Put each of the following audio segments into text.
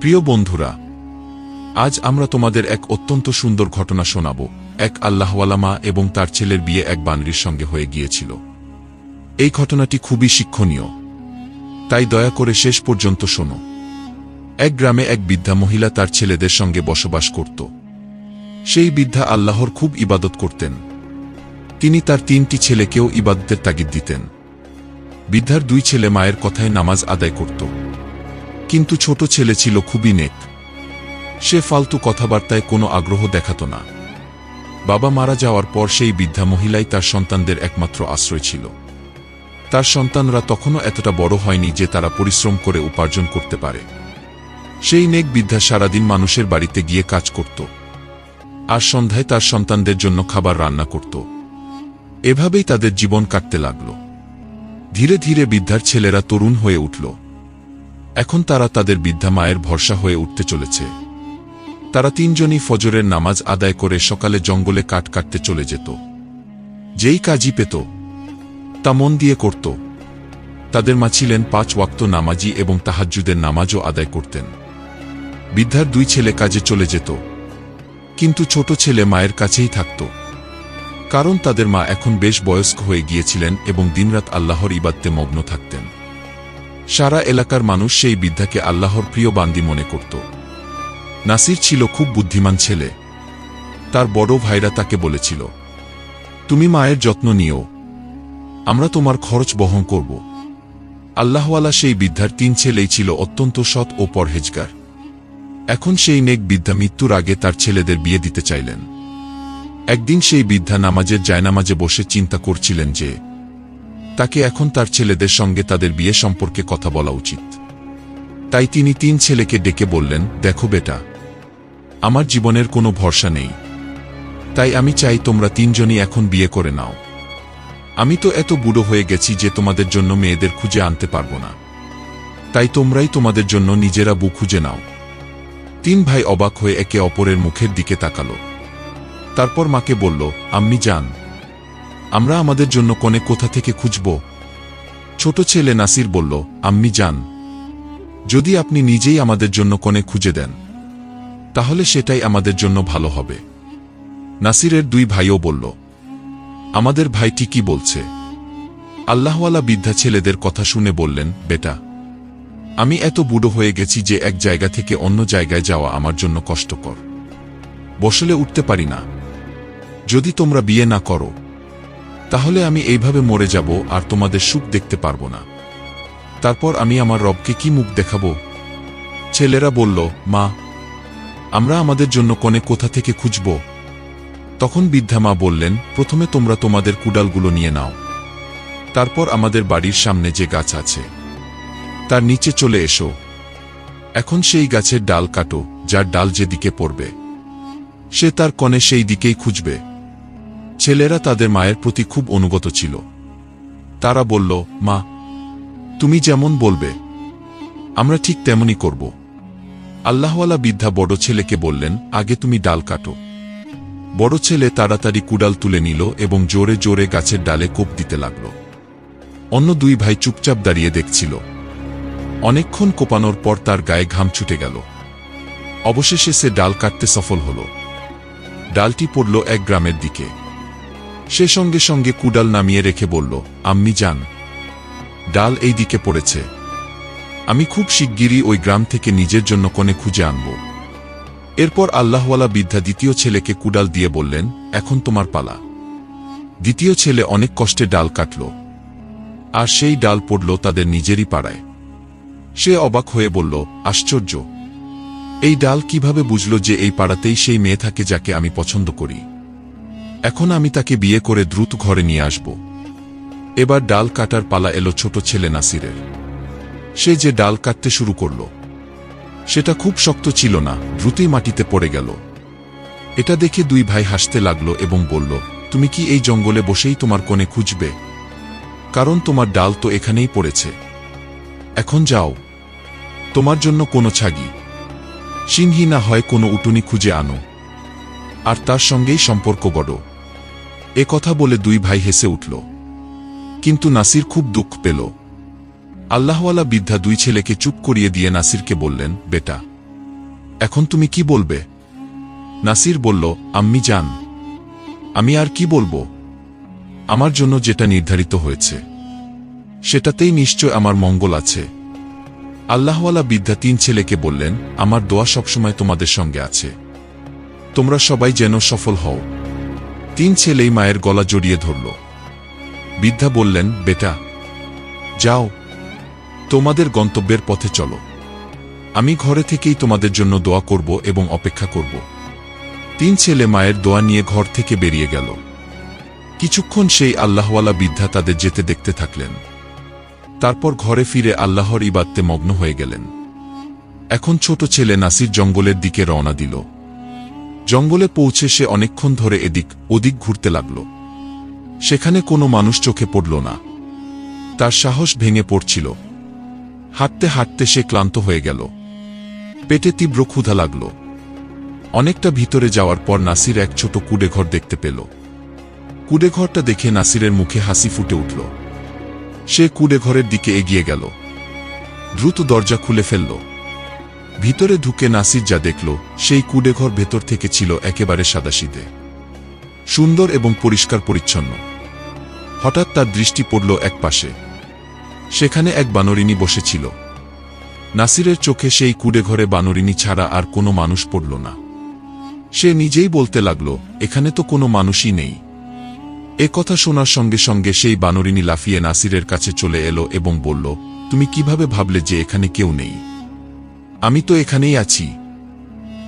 প্রিয় বন্ধুরা, আজ আমরা তোমাদের এক অত্যন্ত সুন্দর ঘটনা শোনাব। এক আল্লাহওয়ালামা এবং তার ছেলের বিয়ে এক বানরির সঙ্গে হয়ে গিয়েছিল। এই ঘটনাটি খুবই শিক্ষণীয়। তাই দয়া করে শেষ পর্যন্ত শোনো। এক গ্রামে এক বৃদ্ধা মহিলা তার ছেলেদের সঙ্গে বসবাস করত। সেই বৃদ্ধা আল্লাহর খুব ইবাদত করতেন। তিনি তার তিনটি ছেলেকেও ইবাদতের তাগিদ দিতেন। বৃদ্ধার দুই ছেলে মায়ের কথায় নামাজ আদায় করত। কিন্তু ছোট ছেলে ছিল খুবই নেক। সে ফালতু কথাবার্তায় কোনো আগ্রহ দেখাত না। বাবা মারা যাওয়ার পর সেই বৃদ্ধা মহিলাই তার সন্তানদের একমাত্র আশ্রয় ছিল। তার সন্তানরা তখনও এতটা বড় হয়নি যে তারা পরিশ্রম করে উপার্জন করতে পারে। সেই নেক বৃদ্ধা সারাদিন মানুষের বাড়িতে গিয়ে কাজ করত। আর সন্ধ্যায় তার সন্তানদের জন্য খাবার রান্না করত। এভাবেই তাদের জীবন কাটতে লাগল। ধীরে ধীরে বৃদ্ধার ছেলেরা তরুণ হয়ে উঠল। এখন তারা তাদের বৃদ্ধা মায়ের ভরসা হয়ে উঠতে চলেছে। তারা তিনজনই ফজরের নামাজ আদায় করে সকালে জঙ্গলে কাঠ কাটতে চলে যেত। যেই কাজই পেত, তা মন দিয়ে করত। তাদের মা ছিলেন পাঁচ ওয়াক্ত নামাজি এবং তাহাজ্জুদের নামাজও আদায় করতেন। বৃদ্ধার দুই ছেলে কাজে চলে যেত, কিন্তু ছোট ছেলে মায়ের কাছেই থাকত। কারণ তাদের মা এখন বেশ বয়স্ক হয়ে গিয়েছিলেন এবং দিনরাত আল্লাহর ইবাদতে মগ্ন থাকতেন। সারা এলাকার মানুষ সেই বৃদ্ধাকে আল্লাহর প্রিয় বান্দি মনে করত। নাসির ছিল খুব বুদ্ধিমান ছেলে। তার বড় ভাইরা তাকে বলেছিল, তুমি মায়ের যত্ন নিও। আমরা তোমার খরচ বহন করব। আল্লাহওয়ালা সেই বৃদ্ধার তিন ছেলেই ছিল অত্যন্ত সৎ ও পরহেজগার। এখন সেই নেক বৃদ্ধা মৃত্যুর আগে তার ছেলেদের বিয়ে দিতে চাইলেন। একদিন সেই বৃদ্ধা নামাজের জায়নামাজে বসে চিন্তা করছিলেন যে তাকে এখন তার ছেলেদের সঙ্গে তাদের বিয়ে সম্পর্কে কথা বলা উচিত। তাই তিনি তিন ছেলেকে ডেকে বললেন, দেখো বেটা, আমার জীবনের কোনো ভরসা নেই। তাই আমি চাই তোমরা তিনজনই এখন বিয়ে করে নাও। আমি তো এত বুড়ো হয়ে গেছি যে তোমাদের জন্য মেয়েদের খুঁজে আনতে পারব না। তাই তোমরাই তোমাদের জন্য নিজেরা বু খুঁজে নাও। তিন ভাই অবাক হয়ে একে অপরের মুখের দিকে তাকালো। তারপর মাকে বলল, আম্মি, যান। আমরা আমাদের জন্য কনে কোথা থেকে খুঁজব? ছোট ছেলে নাসির বলল, আম্মি, যান। যদি আপনি নিজেই আমাদের জন্য কনে খুঁজে দেন, তাহলে সেটাই আমাদের জন্য ভালো হবে। নাসিরের দুই ভাইও বলল, আমাদের ভাই ঠিকই বলছে? আল্লাহওয়ালা বৃদ্ধা ছেলেদের কথা শুনে বললেন, বেটা, আমি এত বুড়ো হয়ে গেছি যে এক জায়গা থেকে অন্য জায়গায় যাওয়া আমার জন্য কষ্টকর। বসলে উঠতে পারি না। যদি তোমরা বিয়ে না করো তাহলে আমি এইভাবে মরে যাব আর তোমাদের সুখ দেখতে পারব না। তারপর আমি আমার রবকে কি মুখ দেখাব? ছেলেরা বলল, মা, আমরা আমাদের জন্য কনে কোথা থেকে খুঁজব? তখন বৃদ্ধা মা বললেন, প্রথমে তোমরা তোমাদের কুডালগুলো নিয়ে নাও। তারপর আমাদের বাড়ির সামনে যে গাছ আছে, তার নিচে চলে এসো। এখন সেই গাছের ডাল কাটো, যার ডাল যেদিকে পড়বে, সে তার কনে সেই দিকেই খুঁজবে। ছেলেরা তাদের মায়ের প্রতি খুব অনুগত ছিল। তারা বলল, মা, তুমি যেমন বলবে, আমরা ঠিক তেমনই করব। আল্লাহওয়ালা বৃদ্ধা বড় ছেলেকে বললেন, আগে তুমি ডাল কাটো। বড় ছেলে তাড়াতাড়ি কুডাল তুলে নিল এবং জোরে জোরে গাছের ডালে কোপ দিতে লাগল। অন্য দুই ভাই চুপচাপ দাঁড়িয়ে দেখছিল। অনেকক্ষণ কোপানোর পর তার গায়ে ঘাম ছুটে গেল। অবশেষে সে ডাল কাটতে সফল হল। ডালটি পড়ল এক গ্রামের দিকে। সে সঙ্গে সঙ্গে কুডাল নামিয়ে রেখে বলল, আম্মি, যান। ডাল এই দিকে পড়েছে। আমি খুব শিগগিরই ওই গ্রাম থেকে নিজের জন্য কোণে খুঁজে আনব। এরপর আল্লাহওয়ালা বৃদ্ধা দ্বিতীয় ছেলেকে কুডাল দিয়ে বললেন, এখন তোমার পালা। দ্বিতীয় ছেলে অনেক কষ্টে ডাল কাটল। আর সেই ডাল পড়ল তাদের নিজেরই পাড়ায়। সে অবাক হয়ে বলল, আশ্চর্য! এই ডাল কীভাবে বুঝল যে এই পাড়াতেই সেই মেয়ে থাকে যাকে আমি পছন্দ করি? এখন আমি তাকে বিয়ে করে দ্রুত ঘরে নিয়ে আসব। এবার ডাল কাটার পালা এলো ছোট ছেলে নাসিরের। সে যে ডাল কাটতে শুরু করল, সেটা খুব শক্ত ছিল না, দ্রুতই মাটিতে পড়ে গেল। এটা দেখে দুই ভাই হাসতে লাগল এবং বলল, তুমি কি এই জঙ্গলে বসেই তোমার কোণে খুঁজবে? কারণ তোমার ডাল তো এখানেই পড়েছে। এখন যাও। তোমার জন্য কোনো ছাগি। সিংহী না হয় কোনো উটুনি খুঁজে আনো। আর তার সঙ্গেই সম্পর্ক গড়। এ কথা বলে দুই ভাই হেসে উঠল। কিন্তু নাসির খুব দুঃখ পেল। আল্লাহওয়ালা বৃদ্ধা দুই ছেলেকে চুপ করিয়ে দিয়ে নাসিরকে বললেন, বেটা, এখন তুমি কি বলবে? নাসির বলল, আম্মি, যান। আমি আর কি বলব? আমার জন্য যেটা নির্ধারিত হয়েছে, সেটাতেই নিশ্চয় আমার মঙ্গল আছে। আল্লাহওয়ালা বিদ্যা তিন ছেলেকে বললেন, আমার দোয়া সবসময় তোমাদের সঙ্গে আছে। তোমরা সবাই যেন সফল হও। তিন ছেলেই মায়ের গলা জড়িয়ে ধরল। বিদ্যা বললেন, বেটা, যাও, তোমাদের গন্তব্যের পথে চলো। আমি ঘরে থেকেই তোমাদের জন্য দোয়া করব এবং অপেক্ষা করব। তিন ছেলে মায়ের দোয়া নিয়ে ঘর থেকে বেরিয়ে গেল। কিছুক্ষণ সেই আল্লাহওয়ালা বিদ্যা তাদের যেতে দেখতে থাকলেন। তারপর ঘরে ফিরে আল্লাহর ইবাদতে মগ্ন হয়ে গেলেন। এখন ছোট ছেলে নাসির জঙ্গলের দিকে রওনা দিল। জঙ্গলে পৌঁছে সে অনেকক্ষণ ধরে এদিক ওদিক ঘুরতে লাগল। সেখানে কোনো মানুষ চোখে পড়ল না। তার সাহস ভেঙে পড়ছিল। হাঁটতে হাঁটতে সে ক্লান্ত হয়ে গেল। পেটে তীব্র ক্ষুধা লাগল। অনেকটা ভিতরে যাওয়ার পর নাসির এক ছোট কুডেঘর দেখতে পেল। কুডেঘরটা দেখে নাসিরের মুখে হাসি ফুটে উঠল। সে কুডেঘরের দিকে এগিয়ে গেল। দ্রুত দরজা খুলে ফেলল। ভিতরে ঢুকে নাসির যা দেখল, সেই কুডেঘর ভেতর থেকে ছিল একেবারে সাদাসিদে সুন্দর এবং পরিষ্কার পরিচ্ছন্ন। হঠাৎ তার দৃষ্টি পড়ল এক পাশে। সেখানে এক বানরিনী বসেছিল। নাসিরের চোখে সেই কুডেঘরে বানরিনী ছাড়া আর কোনো মানুষ পড়ল না। সে নিজেই বলতে লাগল, এখানে তো কোনো মানুষই নেই। এ কথা শোনার সঙ্গে সঙ্গে সেই বানরিনী লাফিয়ে নাসিরের কাছে চলে এলো এবং বলল, তুমি কীভাবে ভাবলে যে এখানে কেউ নেই? আমি তো এখানেই আছি।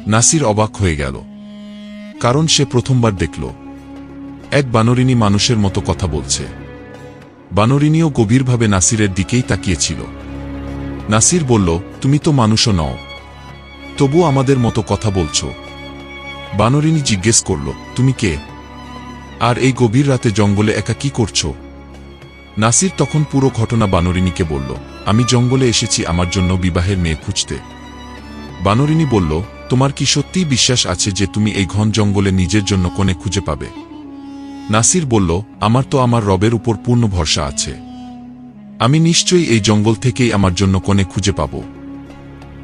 নাসির অবাক হয়ে গেল। কারণ সে প্রথমবার দেখল। এক বানরিনী মানুষের মতো কথা বলছে। বানরিনীও গভীরভাবে নাসিরের দিকেই তাকিয়েছিল। নাসির বলল, তুমি তো মানুষও নও। তবু আমাদের মতো কথা বলছ। বানরিনী জিজ্ঞেস করল, তুমি কে? আর এই গভীর রাতে জঙ্গলে একা কি করছ? নাসির তখন পুরো ঘটনা বানরিনীকে বলল, আমি জঙ্গলে এসেছি আমার জন্য বিবাহের মেয়ে খুঁজতে। বানরিনী বলল, তোমার কি সত্যিই বিশ্বাস আছে যে তুমি এই ঘন জঙ্গলে নিজের জন্য কোণে খুঁজে পাবে? নাসির বলল, আমার তো আমার রবের উপর পূর্ণ ভরসা আছে। আমি নিশ্চয়ই এই জঙ্গল থেকেই আমার জন্য কোণে খুঁজে পাব।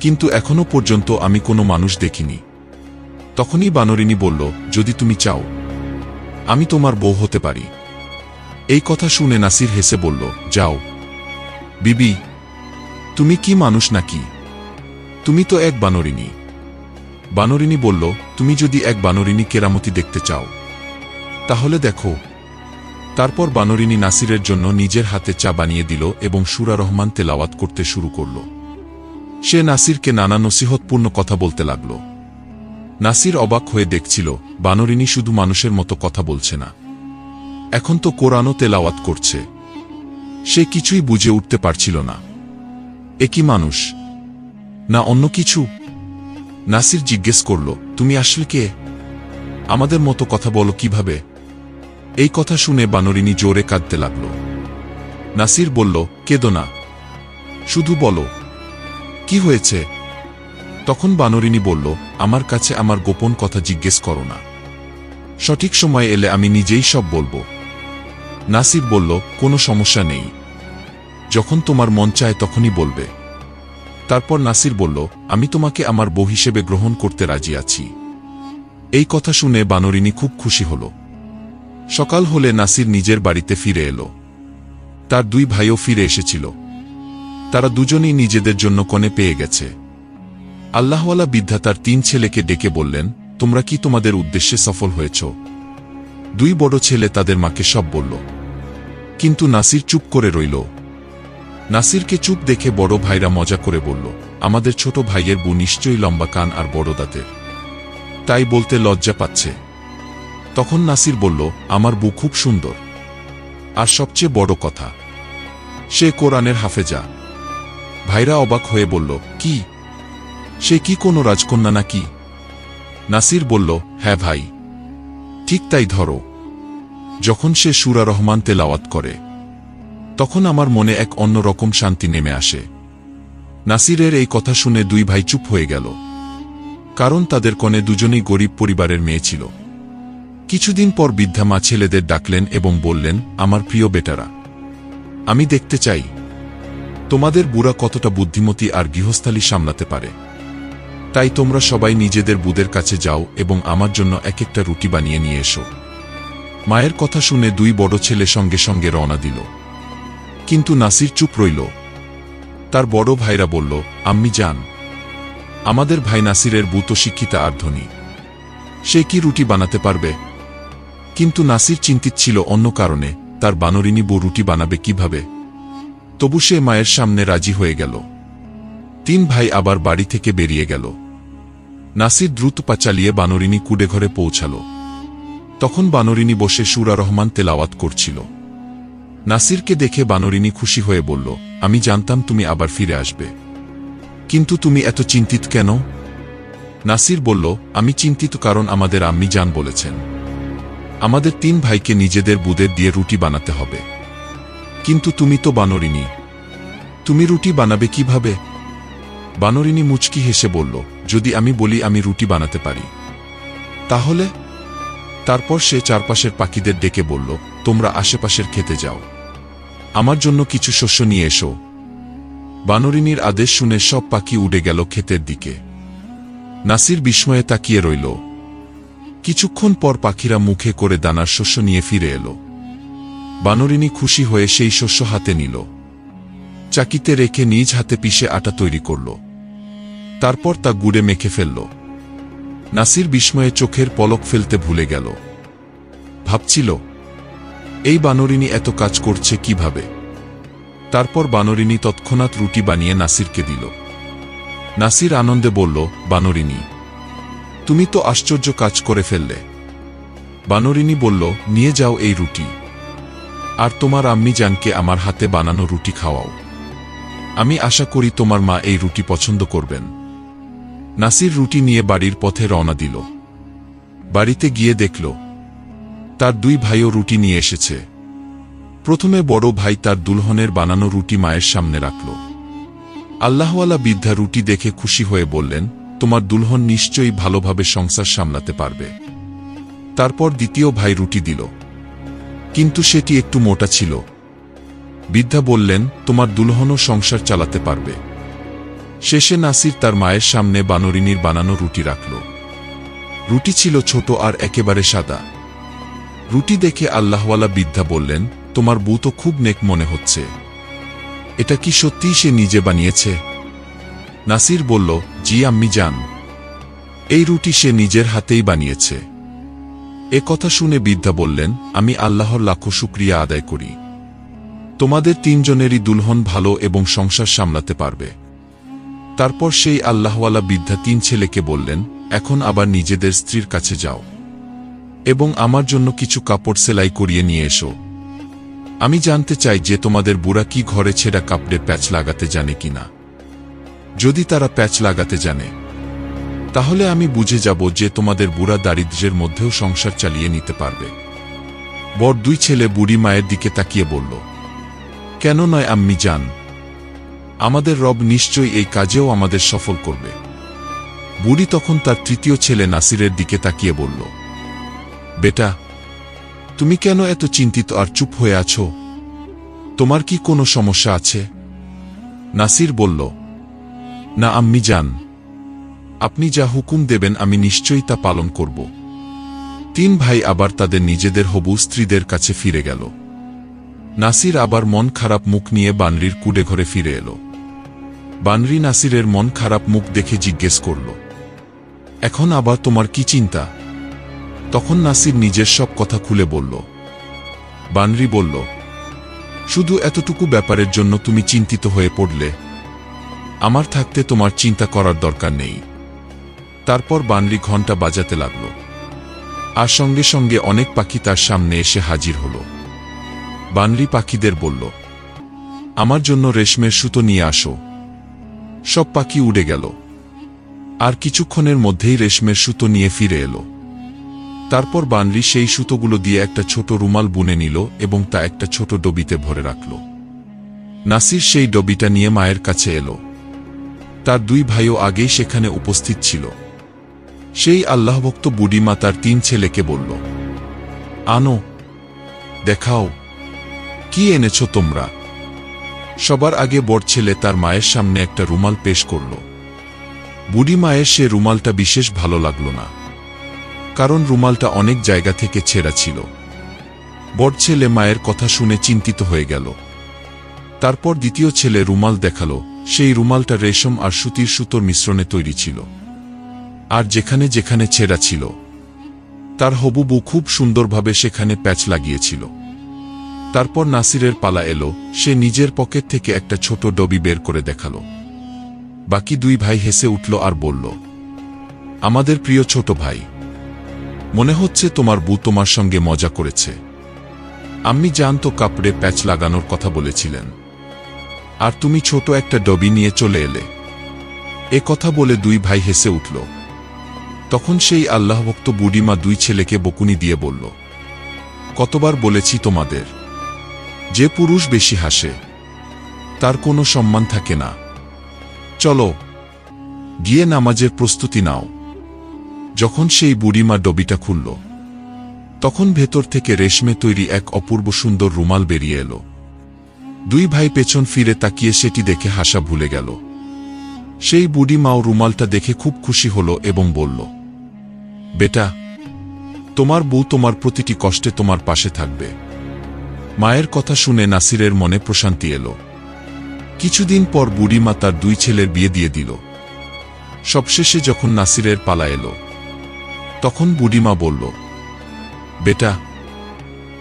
কিন্তু এখনও পর্যন্ত আমি কোনো মানুষ দেখিনি। তখনই বানরিনী বলল, যদি তুমি চাও, আমি তোমার বউ হতে পারি। এই কথা শুনে নাসির হেসে বলল, যাও। বিবি, তুমি কি মানুষ নাকি? তুমি তো এক বানরিনী। বানরিনী বলল, তুমি যদি এক বানরিনী কেরামতি দেখতে চাও, তাহলে দেখো। তারপর বানরিনী নাসিরের জন্য নিজের হাতে চা বানিয়ে দিল এবং সুরা রহমান তেলাওয়াত করতে শুরু করল। সে নাসিরকে নানা নসিহতপূর্ণ কথা বলতে লাগল। নাসির অবাক হয়ে দেখছিল, বানরিনী শুধু মানুষের মতো কথা বলছে না। এখন তো কোরআনও তেলাওয়াত করছে। সে কিছুই বুঝে উঠতে পারছিল না। এ কি মানুষ? না অন্য কিছু? নাসির জিজ্ঞেস করল, তুমি আসলে কে? আমাদের মতো কথা বলো কীভাবে? এই কথা শুনে বানরিনী জোরে কাঁদতে লাগল। নাসির বলল, কেদো না। শুধু বলো, কি হয়েছে? তখন বানরিনী বলল, আমার কাছে আমার গোপন কথা জিজ্ঞেস করো না। সঠিক সময় এলে আমি নিজেই সব বলব। নাসির বলল, কোনো সমস্যা নেই। যখন তোমার মন চায় তখনই বলবে। তারপর নাসির বলল, আমি তোমাকে আমার বউ হিসেবে গ্রহণ করতে রাজি আছি। এই কথা শুনে বানরিনী খুব খুশি হল। সকাল হলে নাসির নিজের বাড়িতে ফিরে এলো। তার দুই ভাইও ফিরে এসেছিল। তারা দুজনেই নিজেদের জন্য কনে পেয়ে গেছে। আল্লাহওয়ালা বিদ্যা তার তিন ছেলেকে ডেকে বললেন, তোমরা কি তোমাদের উদ্দেশ্যে সফল হয়েছ? দুই বড় ছেলে তাদের মাকে সব বলল। কিন্তু নাসির চুপ করে রইল। নাসিরকে চুপ দেখে বড় ভাইরা মজা করে বলল, আমাদের ছোট ভাইয়ের বউ নিশ্চয়ই লম্বা কান আর বড় দাঁতের। তাই বলতে লজ্জা পাচ্ছে। তখন নাসির বলল, আমার বউ খুব সুন্দর। আর সবচেয়ে বড় কথা, সে কোরআনের হাফেজা। ভাইরা অবাক হয়ে বলল, কি? সে কি কোনো রাজকন্যা নাকি? নাসির বলল হ্যাঁ ভাই। ঠিক তাই ধরো। যখন সে সুরা রহমান তেলাওয়াত করে তখন আমার মনে এক অন্য রকম শান্তি নেমে আসে। নাসিরের এই কথা শুনে দুই ভাই চুপ হয়ে গেল। কারণ তাদের কনে দুজনেই গরিব পরিবারের মেয়ে ছিল। কিছুদিন পর বৃদ্ধা মা ছেলেদের ডাকলেন এবং বললেন, আমার প্রিয় বেটারা, আমি দেখতে চাই। তোমাদের বুড়া কতটা বুদ্ধিমতী আর গৃহস্থালী সামলাতে পারে। তাই তোমরা সবাই নিজেদের বুদের কাছে যাও এবং আমার জন্য এক একটা রুটি বানিয়ে নিয়ে এসো। মায়ের কথা শুনে দুই বড় ছেলে সঙ্গে সঙ্গে রওনা দিল। কিন্তু নাসির চুপ রইল। তার বড় ভাইরা বলল, আম্মি, যান। আমাদের ভাই নাসিরের বুত শিক্ষিতা আর ধনী। সে কি রুটি বানাতে পারবে? কিন্তু নাসির চিন্তিত ছিল অন্য কারণে, তার বানরিনী বউ রুটি বানাবে কীভাবে? তবু সে মায়ের সামনে রাজি হয়ে গেল। তিন ভাই আবার বাড়ি থেকে বেরিয়ে গেল। নাসির দ্রুত পা চালিয়ে বানরিনী কুডে ঘরে পৌঁছাল। তখন বানরিনী বসে সুরা রহমান তেলাওয়াত করছিল। নাসিরকে দেখে বানরিনী খুশি হয়ে বলল, আমি জানতাম তুমি আবার ফিরে আসবে। কিন্তু তুমি এত চিন্তিত কেন? নাসির বলল, আমি চিন্তিত কারণ আমাদের আম্মি যান বলেছেন। আমাদের তিন ভাইকে নিজেদের বুদের দিয়ে রুটি বানাতে হবে। কিন্তু তুমি তো বানরিনী। তুমি রুটি বানাবে কীভাবে? বানরিনী মুচকি হেসে বলল, যদি আমি বলি আমি রুটি বানাতে পারি। তাহলে? তারপর সে চারপাশের পাখিদের ডেকে বলল, তোমরা আশেপাশের খেতে যাও। আমার জন্য কিছু শস্য নিয়ে এসো। বানরিনীর আদেশ শুনে সব পাখি উড়ে গেল ক্ষেতের দিকে। নাসির বিস্ময়ে তাকিয়ে রইল। কিছুক্ষণ পর পাখিরা মুখে করে দানার শস্য নিয়ে ফিরে এলো। বানরিনী খুশি হয়ে সেই শস্য হাতে নিল। চাকিতে রেখে নিজ হাতে পিষে আটা তৈরি করল। তারপর তা গুড়ে মেখে ফেলল। নাসির বিস্ময়ে চোখের পলক ফেলতে ভুলে গেল। ভাবছিল এই বানরিনী এত কাজ করছে কীভাবে? তারপর বানরিনী তৎক্ষণাৎ রুটি বানিয়ে নাসিরকে দিল। নাসির আনন্দে বলল, বানরিনী, তুমি তো আশ্চর্য কাজ করে ফেললে। বানরিনী বলল, নিয়ে যাও এই রুটি। আর তোমার আম্মি জানকে আমার হাতে বানানো রুটি খাওয়াও। আমি আশা করি তোমার মা এই রুটি পছন্দ করবেন। নাসির রুটি নিয়ে বাড়ির পথে রওনা দিল। বাড়িতে গিয়ে দেখল তার দুই ভাইও রুটি নিয়ে এসেছে। প্রথমে বড় ভাই তার দুলহনের বানানো রুটি মায়ের সামনে রাখল। আল্লাহওয়ালা বিদ্যা রুটি দেখে খুশি হয়ে বললেন, তোমার দুলহন নিশ্চয়ই ভালোভাবে সংসার সামলাতে পারবে। তারপর দ্বিতীয় ভাই রুটি দিল। কিন্তু সেটি একটু মোটা ছিল। বিদ্যা বললেন, তোমার দুলহনও সংসার চালাতে পারবে। শেষে নাসির তার মায়ের সামনে বানরিনীর বানানো রুটি রাখল। রুটি ছিল ছোট আর একেবারে সাদা। রুটি দেখে আল্লাহওয়ালা বিদ্যা বললেন, তোমার বউ তো খুব নেক মনে হচ্ছে। এটা কি সত্যিই সে নিজে বানিয়েছে? নাসির বলল, জি আম্মি যান এই রুটি সে নিজের হাতেই বানিয়েছে। এ কথা শুনে বিদ্যা বললেন, আমি আল্লাহর লাখো শুক্রিয়া আদায় করি। তোমাদের তিনজনেরই দুলহন ভালো এবং সংসার সামলাতে পারবে। তারপর সেই আল্লাহওয়ালা বিদ্যা তিন ছেলেকে বললেন, এখন আবার নিজেদের স্ত্রীর কাছে যাও। এবং আমার জন্য কিছু কাপড় সেলাই করিয়ে নিয়ে এসো। আমি জানতে চাই যে তোমাদের বুড়া কি ঘরে ছেঁড়া কাপড়ে প্যাচ লাগাতে জানে কিনা। যদি তারা প্যাচ লাগাতে জানে, তাহলে আমি বুঝে যাব যে তোমাদের বুড়া দারিদ্র্যের মধ্যেও সংসার চালিয়ে নিতে পারবে। বর দুই ছেলে বুড়ি মায়ের দিকে তাকিয়ে বলল, কেন নয় আম্মি যান আমাদের রব নিশ্চয়ই এই কাজেও আমাদের সফল করবে। বুড়ি তখন তার তৃতীয় ছেলে নাসিরের দিকে তাকিয়ে বলল বেটা, তুমি কেন এত চিন্তিত আর চুপ হয়ে আছো? তোমার কি কোনো সমস্যা আছে? নাসির বলল, না, আম্মি যান। আপনি যা হুকুম দেবেন, আমি নিশ্চয়ই তা পালন করব। তিন ভাই আবার তাদের নিজেদের হবু স্ত্রীদের কাছে ফিরে গেল। নাসির আবার মন খারাপ মুখ নিয়ে বানরির কুডে ঘরে ফিরে এলো। বানরি নাসিরের মন খারাপ মুখ দেখে জিজ্ঞেস করল, এখন আবার তোমার কি চিন্তা? তখন নাসির নিজের সব কথা খুলে বলল। বানরি বলল, শুধু এতটুকু ব্যাপারের জন্য তুমি চিন্তিত হয়ে পড়লে। আমার থাকতে তোমার চিন্তা করার দরকার নেই। তারপর বানরি ঘণ্টা বাজাতে লাগল। আর সঙ্গে সঙ্গে অনেক পাখি তার সামনে এসে হাজির হল। বানরি পাখিদের বলল, আমার জন্য রেশমের সুতো নিয়ে আসো। সব পাখি উড়ে গেল। আর কিছুক্ষণের মধ্যেই রেশমের সুতো নিয়ে ফিরে এলো। তারপর বানলি সেই সুতোগুলো দিয়ে একটা ছোট রুমাল বুনে নিল এবং তা একটা ছোট ডবিতে ভরে রাখল। নাসির সেই ডবিটা নিয়ে মায়ের কাছে এলো। তার দুই ভাইও আগেই সেখানে উপস্থিত ছিল। সেই আল্লাহভক্ত বুড়িমা তার তিন ছেলেকে বলল, আনো, দেখাও, কি এনেছ তোমরা? সবার আগে বড় ছেলে তার মায়ের সামনে একটা রুমাল পেশ করল। বুড়ি মায়ের সে রুমালটা বিশেষ ভালো লাগল না। কারণ রুমালটা অনেক জায়গা থেকে ছেঁড়া ছিল। বড় ছেলে মায়ের কথা শুনে চিন্তিত হয়ে গেল। তারপর দ্বিতীয় ছেলে রুমাল দেখাল, সেই রুমালটা রেশম আর সুতির সুতোর মিশ্রণে তৈরি ছিল। আর যেখানে যেখানে ছেঁড়া ছিল। তার হবু বউ খুব সুন্দরভাবে সেখানে প্যাচ লাগিয়েছিল। তারপর নাসিরের পালা এলো, সে নিজের পকেট থেকে একটা ছোট ডবি বের করে দেখাল। বাকি দুই ভাই হেসে উঠল আর বলল, আমাদের প্রিয় ছোট ভাই মনে হচ্ছে তোমার বু তোমার সঙ্গে মজা করেছে। আম্মি জানত কাপড়ে প্যাচ লাগানোর কথা বলেছিলেন। আর তুমি ছোট একটা ডবি নিয়ে চলে এলে। এ কথা বলে দুই ভাই হেসে উঠল। তখন সেই আল্লাহভক্ত বুড়িমা দুই ছেলেকে বকুনি দিয়ে বলল, কতবার বলেছি তোমাদের, যে পুরুষ বেশি হাসে, তার কোনো সম্মান থাকে না। চলো, গিয়ে নামাজের প্রস্তুতি নাও। যখন সেই বুড়িমা ডবিটা খুলল, তখন ভেতর থেকে রেশমে তৈরি এক অপূর্ব সুন্দর রুমাল বেরিয়ে এলো। দুই ভাই পেছন ফিরে তাকিয়ে সেটি দেখে হাসা ভুলে গেল। সেই বুড়ি মাও রুমালটা দেখে খুব খুশি হল এবং বলল, বেটা, তোমার বউ তোমার প্রতিটি কষ্টে তোমার পাশে থাকবে। মায়ের কথা শুনে নাসিরের মনে প্রশান্তি এলো। কিছুদিন পর বুড়িমা তার দুই ছেলের বিয়ে দিয়ে দিল। সবশেষে যখন নাসিরের পালা এলো তখন বুড়িমা বলল, বেটা,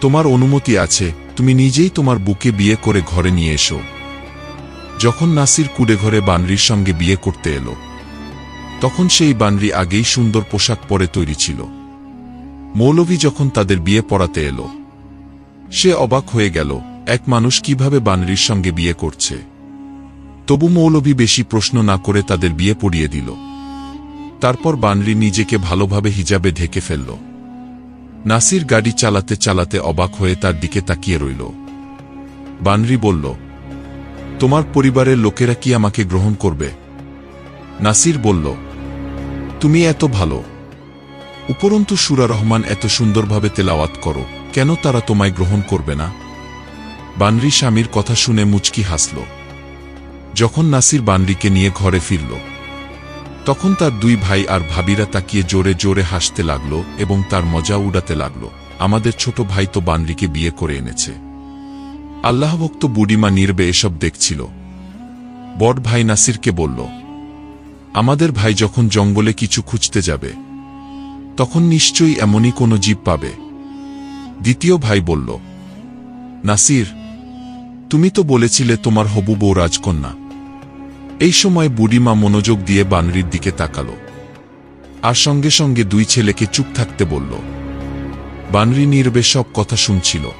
তোমার অনুমতি আছে, তুমি নিজেই তোমার বুকে বিয়ে করে ঘরে নিয়ে এসো। যখন নাসির কুড়ে ঘরে বানরির সঙ্গে বিয়ে করতে এলো, তখন সেই বানরি আগেই সুন্দর পোশাক পরে তৈরি ছিল। মৌলভী যখন তাদের বিয়ে পড়াতে এলো, সে অবাক হয়ে গেল, এক মানুষ কীভাবে বানরির সঙ্গে বিয়ে করছে। তবু মৌলভী বেশি প্রশ্ন না করে তাদের বিয়ে পড়িয়ে দিল। তারপর বানরি নিজেকে ভালোভাবে হিজাবে ঢেকে ফেলল। নাসির গাড়ি চালাতে চালাতে অবাক হয়ে তার দিকে তাকিয়ে রইল। বানরি বলল, তোমার পরিবারের লোকেরা কি আমাকে গ্রহণ করবে? নাসির বলল, তুমি এত ভালো। উপরন্তু সুরা রহমান এত সুন্দরভাবে তেলাওয়াত করো, কেন তারা তোমায় গ্রহণ করবে না? বানরি স্বামীর কথা শুনে মুচকি হাসল। যখন নাসির বানরিকে নিয়ে ঘরে ফিরল তখন তার দুই ভাই আর ভাবিরা তাকিয়ে জোরে জোরে হাসতে লাগল এবং তার মজা উড়াতে লাগল। আমাদের ছোট ভাই তো বানরিকে বিয়ে করে এনেছে। আল্লাহভক্ত বুড়িমা নির্বে এসব দেখছিল। বড় ভাই নাসিরকে বলল, আমাদের ভাই যখন জঙ্গলে কিছু খুঁজতে যাবে, তখন নিশ্চয়ই এমনই কোনো জীব পাবে। দ্বিতীয় ভাই বলল, নাসির, তুমি তো বলেছিলে তোমার হবু বউ রাজকন্যা। এই সময় বুড়িমা মনোযোগ দিয়ে বানরির দিকে তাকাল। আর সঙ্গে সঙ্গে দুই ছেলেকে চুপ থাকতে বলল। বানরি নির্বে সব কথা শুনছিল।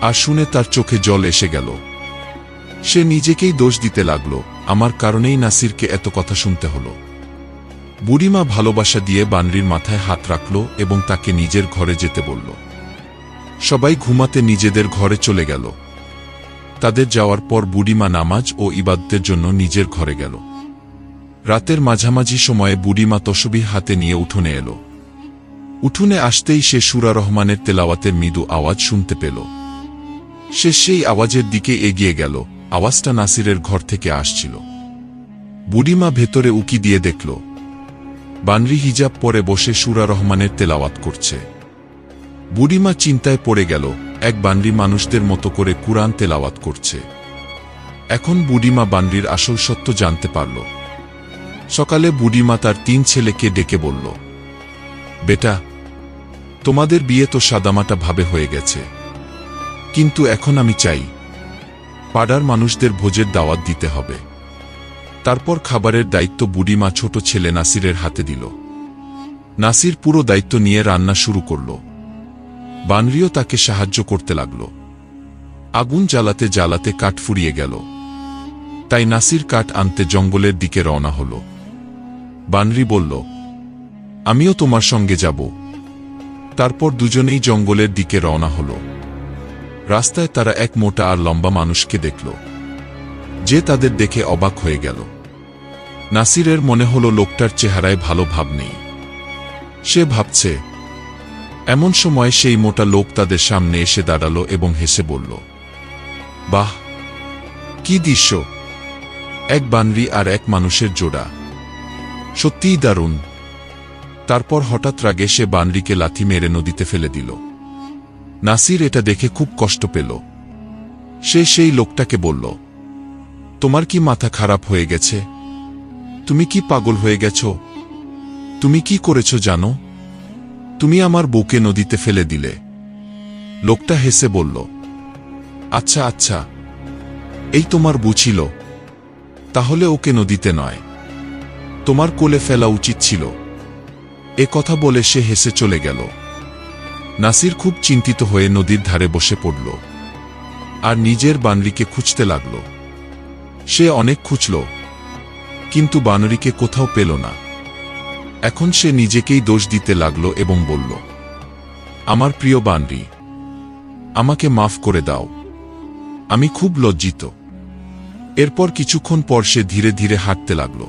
আর শুনে তার চোখে জল এসে গেল। সে নিজেকেই দোষ দিতে লাগল। আমার কারণেই নাসিরকে এত কথা শুনতে হল। বুড়িমা ভালোবাসা দিয়ে বানরির মাথায় হাত রাখল এবং তাকে নিজের ঘরে যেতে বলল। সবাই ঘুমাতে নিজেদের ঘরে চলে গেল। তাদের যাওয়ার পর বুড়িমা নামাজ ও ইবাদতের জন্য নিজের ঘরে গেল। রাতের মাঝামাঝি সময়ে বুড়িমা তসবি হাতে নিয়ে উঠোনে এলো। উঠোনে আসতেই সে সুরা রহমানের তেলাওয়াতের মৃদু আওয়াজ শুনতে পেল। সে সেই আওয়াজের দিকে এগিয়ে গেল, আওয়াজটা নাসিরের ঘর থেকে আসছিল। বুড়িমা ভেতরে উকি দিয়ে দেখল, বানরি হিজাব পরে বসে সুরা রহমানের তেলাওয়াত করছে। বুড়িমা চিন্তায় পড়ে গেল এক বানরি মানুষদের মতো করে কুরআন তেলাওয়াত করছে। এখন বুড়িমা বানরির আসল সত্য জানতে পারল। সকালে বুড়িমা তার তিন ছেলেকে ডেকে বলল, বেটা, তোমাদের বিয়ে তো সাদামাটা ভাবে হয়ে গেছে। কিন্তু এখন আমি চাই, পাড়ার মানুষদের ভোজের দাওয়াত দিতে হবে। তারপর খাবারের দায়িত্ব বুড়িমা ছোট ছেলে নাসিরের হাতে দিল। নাসির পুরো দায়িত্ব নিয়ে রান্না শুরু করল। বানরিও তাকে সাহায্য করতে লাগল। আগুন জ্বালাতে জ্বালাতে কাঠ ফুরিয়ে গেল। তাই নাসির কাঠ আনতে জঙ্গলের দিকে রওনা হল। বানরি বলল, আমিও তোমার সঙ্গে যাব। তারপর দুজনেই জঙ্গলের দিকে রওনা হল। রাস্তায় তারা এক মোটা আর লম্বা মানুষকে দেখল। যে তাদের দেখে অবাক হয়ে গেল। নাসিরের মনে হল লোকটার চেহারায় ভালো ভাব নেই। সে ভাবছে এমন সময় সেই মোটা লোক তাদের সামনে এসে দাঁড়াল এবং হেসে বলল, বাহ, কি দৃশ্য! এক বানরি আর এক মানুষের জোড়া। সত্যিই দারুণ। তারপর হঠাৎ রাগে সে বানরিকে লাথি মেরে নদীতে ফেলে দিল। নাসির এটা দেখে খুব কষ্ট পেল। সে সেই লোকটাকে বলল, তোমার কি মাথা খারাপ হয়ে গেছে? তুমি কি পাগল হয়ে গেছ? তুমি কি করেছ জানো? তুমি আমার বউকে নদীতে ফেলে দিলে। লোকটা হেসে বলল আচ্ছা আচ্ছা এই তোমার বুঝিল, তাহলে ওকে নদীতে নয়। তোমার কোলে ফেলা উচিত ছিল। এ কথা বলে সে হেসে চলে গেল। নাসির খুব চিন্তিত হয়ে নদীর ধারে বসে পড়ল। আর নিজের বানরিকে খুঁজতে লাগল। সে অনেক খুঁজল, কিন্তু বানরিকে কোথাও পেল না। এখন সে নিজেকেই দোষ দিতে লাগল এবং বলল, আমার প্রিয় বানরি আমাকে মাফ করে দাও। আমি খুব লজ্জিত। এরপর কিছুক্ষণ পর সে ধীরে ধীরে হাঁটতে লাগল।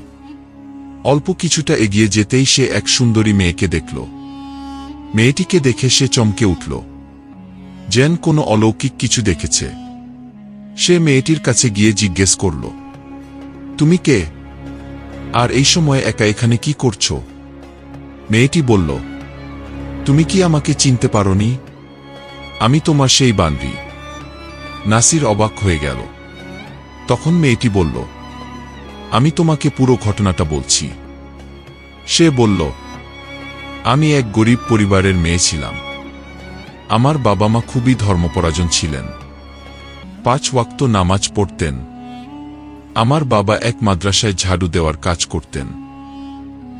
অল্প কিছুটা এগিয়ে যেতেই সে এক সুন্দরী মেয়েকে দেখল। মেয়েটিকে দেখে সে চমকে উঠল। যেন কোনো অলৌকিক কিছু দেখেছে। সে মেয়েটির কাছে গিয়ে জিজ্ঞেস করল, তুমি কে? আর এই সময় একা এখানে কি করছ? মেয়েটি বলল, তুমি কি আমাকে চিনতে পারোনি? আমি তোমার সেই বানরি নাসির অবাক হয়ে গেল। তখন মেয়েটি বলল, আমি তোমাকে পুরো ঘটনাটা বলছি। সে বলল, আমি এক গরিব পরিবারের মেয়ে ছিলাম। আমার বাবা মা খুবই ধর্মপরাজন ছিলেন। পাঁচ ওয়াক্ত নামাজ পড়তেন। আমার বাবা এক মাদ্রাসায় ঝাড়ু দেওয়ার কাজ করতেন।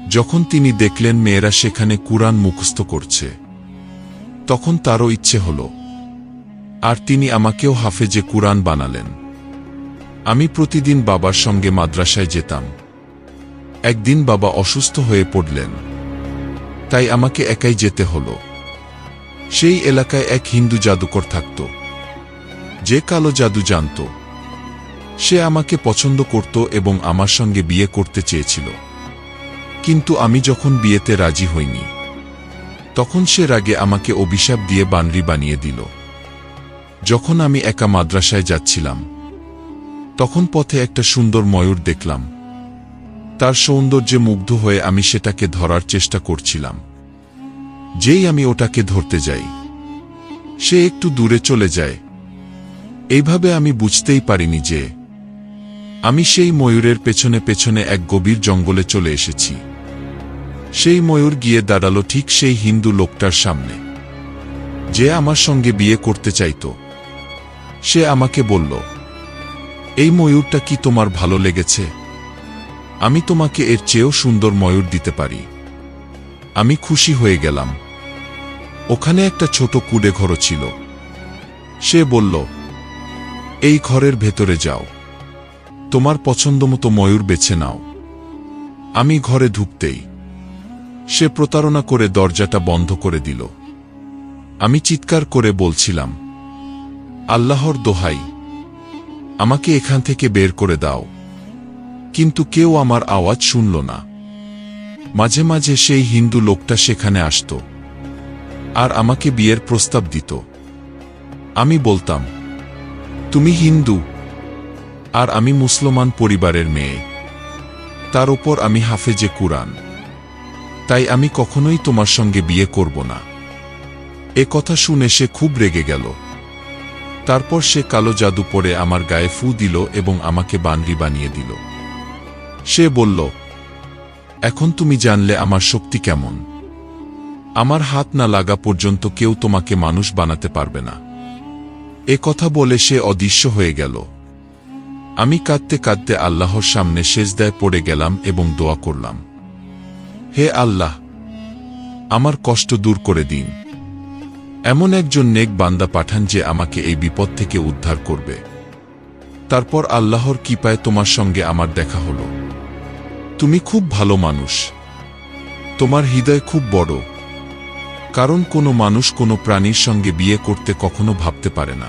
যখন তিনি দেখলেন মেয়েরা সেখানে কুরআন মুখস্থ করছে, তখন তারও ইচ্ছে হল, আর তিনি আমাকেও হাফেজে কুরআন বানালেন। আমি প্রতিদিন বাবার সঙ্গে মাদ্রাসায় যেতাম। একদিন বাবা অসুস্থ হয়ে পড়লেন। তাই আমাকে একাই যেতে হল। সেই এলাকায় এক হিন্দু জাদুকর থাকত। যে কালো জাদু জানত। সে আমাকে পছন্দ করত এবং আমার সঙ্গে বিয়ে করতে চেয়েছিল। কিন্তু আমি যখন বিয়েতে রাজি হইনি, তখন সে রাগে আমাকে অভিশাপ দিয়ে বানরি বানিয়ে দিল। যখন আমি একা মাদ্রাসায় যাচ্ছিলাম, তখন পথে একটা সুন্দর ময়ূর দেখলাম। তার সৌন্দর্যে মুগ্ধ হয়ে আমি সেটাকে ধরার চেষ্টা করছিলাম। যেই আমি ওটাকে ধরতে যাই, সে একটু দূরে চলে যায়। এইভাবে আমি বুঝতেই পারিনি যে আমি সেই ময়ূরের পেছনে পেছনে এক গভীর জঙ্গলে চলে এসেছি। সেই ময়ূর গিয়ে দাঁড়াল ঠিক সেই হিন্দু লোকটার সামনে। যে আমার সঙ্গে বিয়ে করতে চাইত। সে আমাকে বলল, এই ময়ূরটা কি তোমার ভালো লেগেছে? আমি তোমাকে এর চেয়েও সুন্দর ময়ূর দিতে পারি। আমি খুশি হয়ে গেলাম। ওখানে একটা ছোট কুডে ঘর ছিল। সে বলল, এই ঘরের ভেতরে যাও। তোমার পছন্দমতো ময়ূর বেছে নাও। আমি ঘরে ঢুকতেই সে প্রতারণা করে দরজাটা বন্ধ করে দিল। আমি চিৎকার করে বলছিলাম, আল্লাহর দোহাই, আমাকে এখান থেকে বের করে দাও। কিন্তু কেউ আমার আওয়াজ শুনল না। মাঝে মাঝে সেই হিন্দু লোকটা সেখানে আসত আর আমাকে বিয়ের প্রস্তাব দিত। আমি বলতাম, তুমি হিন্দু আর আমি মুসলমান পরিবারের মেয়ে। তার উপর আমি হাফেজে কুরআন। তাই আমি কখনোই তোমার সঙ্গে বিয়ে করব না। এ কথা শুনে সে খুব রেগে গেল। তারপর সে কালো জাদু পরে আমার গায়ে ফু দিল এবং আমাকে বানরি বানিয়ে দিল। সে বলল, এখন তুমি জানলে আমার শক্তি কেমন। আমার হাত না লাগা পর্যন্ত কেউ তোমাকে মানুষ বানাতে পারবে না। এ কথা বলে সে অদৃশ্য হয়ে গেল। আমি কাঁদতে কাঁদতে আল্লাহর সামনে সেজদায় পড়ে গেলাম এবং দোয়া করলাম। হে আল্লাহ, আমার কষ্ট দূর করে দিন। এমন একজন নেক বান্দা পাঠান যে আমাকে এই বিপদ থেকে উদ্ধার করবে। তারপর আল্লাহর কিপায় তোমার সঙ্গে আমার দেখা হলো। তুমি খুব ভালো মানুষ। তোমার হৃদয় খুব বড়। কারণ কোনো মানুষ কোনো প্রাণীর সঙ্গে বিয়ে করতে কখনো ভাবতে পারে না।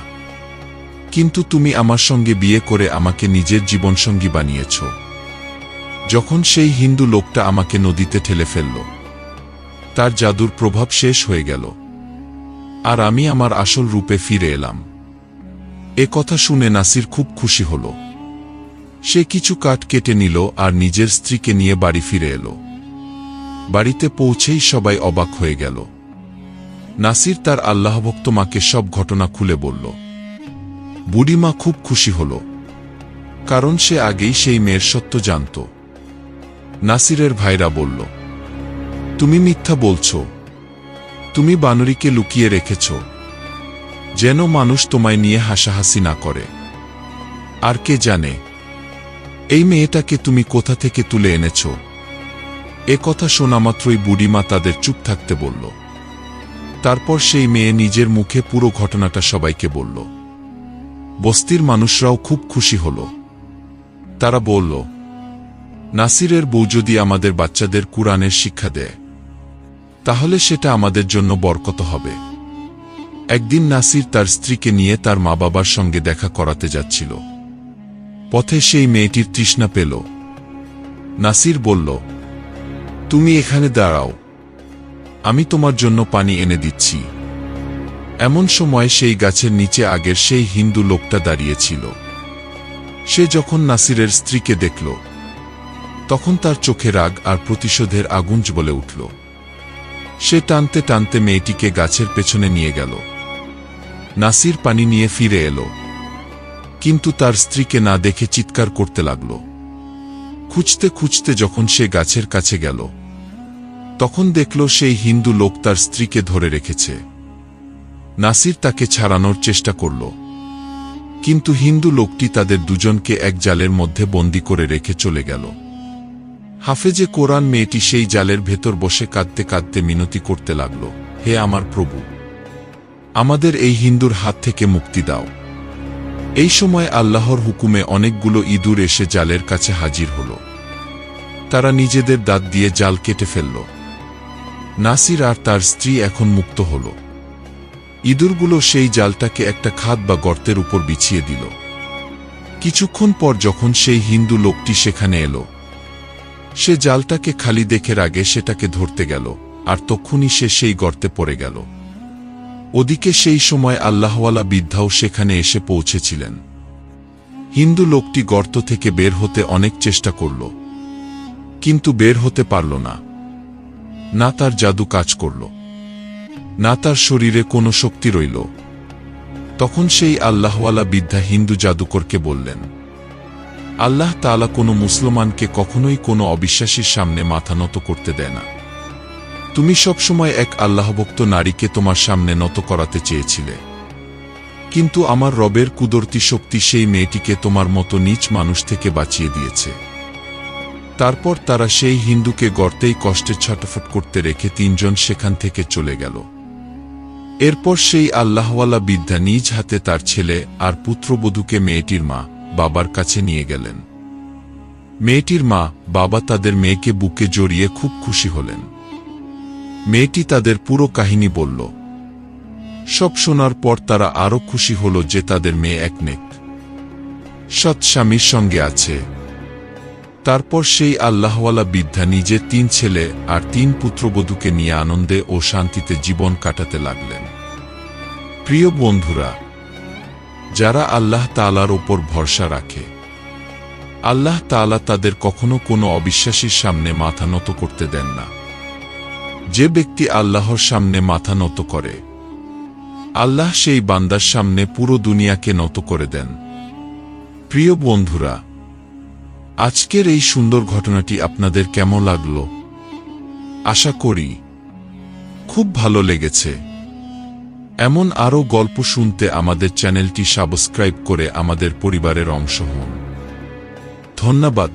কিন্তু তুমি আমার সঙ্গে বিয়ে করে আমাকে নিজের জীবনসঙ্গী বানিয়েছ। যখন সেই হিন্দু লোকটা আমাকে নদীতে ঠেলে ফেলল, তার জাদুর প্রভাব শেষ হয়ে গেল, আর আমি আমার আসল রূপে ফিরে এলাম। এ কথা শুনে নাসির খুব খুশি হল। সে কিছু কাঠ কেটে নিল আর নিজের স্ত্রীকে নিয়ে বাড়ি ফিরে এলো। বাড়িতে পৌঁছেই সবাই অবাক হয়ে গেল। নাসির তার আল্লাহভক্ত মাকে সব ঘটনা খুলে বলল। বুড়িমা খুব খুশি হল, কারণ সে আগেই সেই মেয়ের সত্য জানত। নাসিরের ভাইরা বলল, তুমি মিথ্যা বলছ। তুমি বানরীকে লুকিয়ে রেখেছ। যেন মানুষ তোমায় নিয়ে হাসাহাসি না করে। আর কে জানে, এই মেয়েটাকে তুমি কোথা থেকে তুলে এনেছ? এ কথা শোনা মাত্রই বুড়িমা তাদের চুপ থাকতে বলল। তারপর সেই মেয়ে নিজের মুখে পুরো ঘটনাটা সবাইকে বলল। বস্তির মানুষরাও খুব খুশি হল। তারা বলল নাসিরের বউ যদি আমাদের বাচ্চাদের কুরআনের শিক্ষা দেয়, তাহলে সেটা আমাদের জন্য বরকত হবে। একদিন নাসির তার স্ত্রীকে নিয়ে তার মা বাবার সঙ্গে দেখা করাতে যাচ্ছিল। পথে সেই মেয়েটির তৃষ্ণা পেল। নাসির বলল, তুমি এখানে দাঁড়াও। আমি তোমার জন্য পানি এনে দিচ্ছি। এমন সময় সেই গাছের নিচে আগের সেই হিন্দু লোকটা দাঁড়িয়েছিল সে যখন নাসিরের স্ত্রীকে দেখল তখন তার চোখে রাগ আর প্রতিশোধের আগুন বলে উঠল। সে টানতে টানতে মেয়েটিকে গাছের পেছনে নিয়ে গেল। নাসির পানি নিয়ে ফিরে এলো। কিন্তু তার স্ত্রীকে না দেখে চিৎকার করতে লাগল। খুঁজতে খুঁজতে যখন সে গাছের কাছে গেল, তখন দেখল সেই হিন্দু লোক তার স্ত্রীকে ধরে রেখেছে। নাসির তাকে ছাড়ানোর চেষ্টা করল। কিন্তু হিন্দু লোকটি তাদের দুজনকে এক জালের মধ্যে বন্দি করে রেখে চলে গেল। হাফেজে কোরআন মেয়েটি সেই জালের ভেতর বসে কাঁদতে কাঁদতে মিনতি করতে লাগল, হে আমার প্রভু, আমাদের এই হিন্দুর হাত থেকে মুক্তি দাও। এই সময় আল্লাহর হুকুমে অনেকগুলো ইঁদুর এসে জালের কাছে হাজির হল। তারা নিজেদের দাঁত দিয়ে জাল কেটে ফেলল। নাসির আর তার স্ত্রী এখন মুক্ত হল। ইঁদুরগুলো সেই জালটাকে একটা খাদ বা গর্তের উপর বিছিয়ে দিল। কিছুক্ষণ পর যখন সেই হিন্দু লোকটি সেখানে এলো সে জালটাকে খালি দেখে আগে সেটাকে ধরতে গেল, আর তক্ষুনি সে সেই গর্তে পড়ে গেল। ওদিকে সেই সময় আল্লাহওয়ালা বৃদ্ধাও সেখানে এসে পৌঁছেছিলেন। হিন্দু লোকটি গর্ত থেকে বের হতে অনেক চেষ্টা করল, কিন্তু বের হতে পারল না। না তার জাদু কাজ করল, না তার শরীরে কোনো শক্তি রইল। তখন সেই আল্লাহওয়ালা বৃদ্ধা হিন্দু জাদুকরকে বললেন আল্লাহ তাআলা কোনো মুসলমানকে কখনোই কোনো অবিশ্বাসীর সামনে মাথা নত করতে দেয় না। তুমি সবসময় এক আল্লাহভক্ত নারীকে তোমার সামনে নত করাতে চেয়েছিলে। কিন্তু আমার রবের কুদরতি শক্তি সেই মেয়েটিকে তোমার মতো নিচ মানুষ থেকে বাঁচিয়ে দিয়েছে। তারপর তারা সেই হিন্দুকে গর্তেই কষ্টে ছটফট করতে রেখে তিনজন সেখান থেকে চলে গেল। এরপর সেই আল্লাহওয়ালা বিদ্যা নিজ হাতে তার ছেলে আর পুত্রবধূকে মেয়েটির মা বাবার কাছে নিয়ে গেলেন। মেয়েটির মা বাবা তাদের মেয়েকে বুকে জড়িয়ে খুব খুশি হলেন। মেয়েটি তাদের পুরো কাহিনী বলল। সব শোনার পর তারা আরও খুশি হল যে তাদের মেয়ে এক নেক। সৎ স্বামীর সঙ্গে আছে। তারপর সেই আল্লাহওয়ালা বিদ্যা নিজের তিন ছেলে আর তিন পুত্রবধূকে নিয়ে আনন্দে ও শান্তিতে জীবন কাটাতে লাগলেন। প্রিয় বন্ধুরা যারা আল্লাহ তালার ওপর ভরসা রাখে। আল্লাহ তালা তাদের কখনো কোনো অবিশ্বাসীর সামনে মাথা নত করতে দেন না। যে ব্যক্তি আল্লাহর সামনে মাথা নত করে, আল্লাহ সেই বান্দার সামনে পুরো দুনিয়াকে নত করে দেন। প্রিয় বন্ধুরা, আজকের এই সুন্দর ঘটনাটি আপনাদের কেমন লাগল? আশা করি খুব ভালো লেগেছে। এমন আরও গল্প শুনতে আমাদের চ্যানেলটি সাবস্ক্রাইব করে আমাদের পরিবারের অংশ হন। ধন্যবাদ।